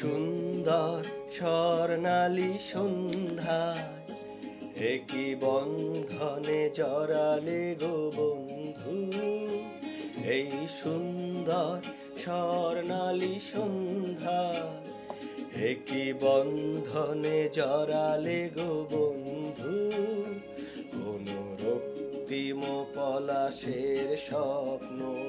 সুন্দর স্বর্ণালী সন্ধ্যায়। একই বন্ধনে জড়ালে গো বন্ধু? এই সুন্দর স্বর্ণালী সন্ধ্যায়। একই বন্ধনে জড়ালে গো বন্ধু? কোন রক্তিম পলাশের স্বপ্ন।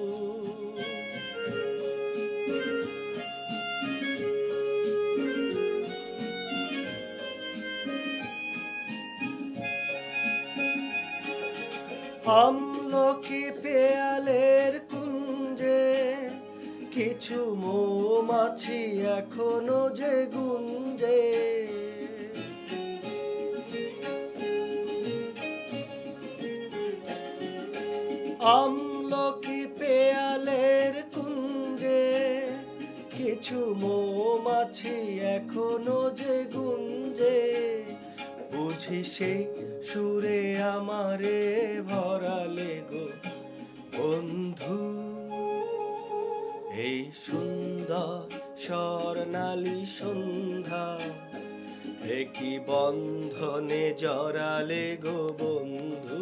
আমলকি পেয়ালের কুঞ্জে, কিছু মৌমাছি এখনও যে গুঞ্জে। আমলকি পেয়ালের কুঞ্জে, কিছু মৌমাছি এখনও যে গুঞ্জে। বুঝি সেই সুরে আমারে ভরালে গো বন্ধু। এই সুন্দর স্বর্ণালী সন্ধ্যা একই বন্ধনে জড়ালে গো বন্ধু?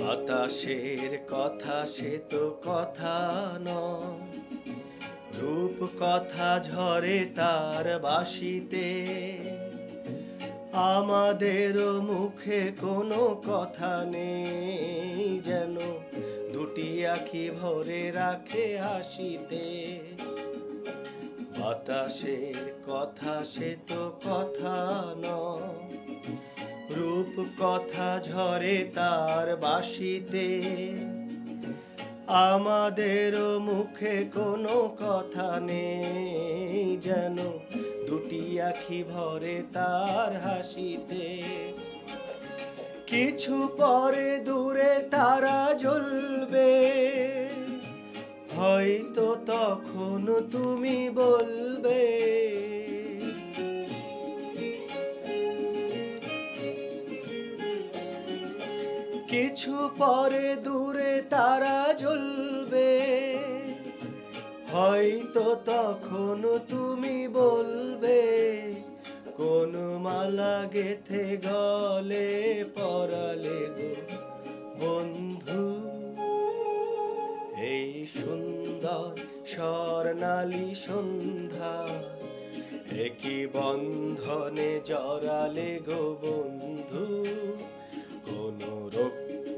বাতাসের কথা সে তো কথা নয়। রূপ কথা ঝরে তার বাসিতে। আমাদের মুখে কোনো কথা নেই যেন। দুটি আখি ভরে রাখে হাসিতে। বাতাসের কথা সে তো কথা নয়। কথা ঝরে তার বাসিতে। আমাদের মুখে কোনো কথা নেই যেন, দুটি আখি ভরে তার হাসিতে। কিছু পরে দূরে তারা জ্বলবে। হয়তো তখন তুমি বলবে কিছু পরে দূরে তারা জ্বলবে। হয়তো তখন তুমি বলবে, কোন মালা গেথে গলে পরালে গো বন্ধু। এই সুন্দর স্বর্ণালী সন্ধ্যা, একই বন্ধনে জড়ালে গো বন্ধু। কোন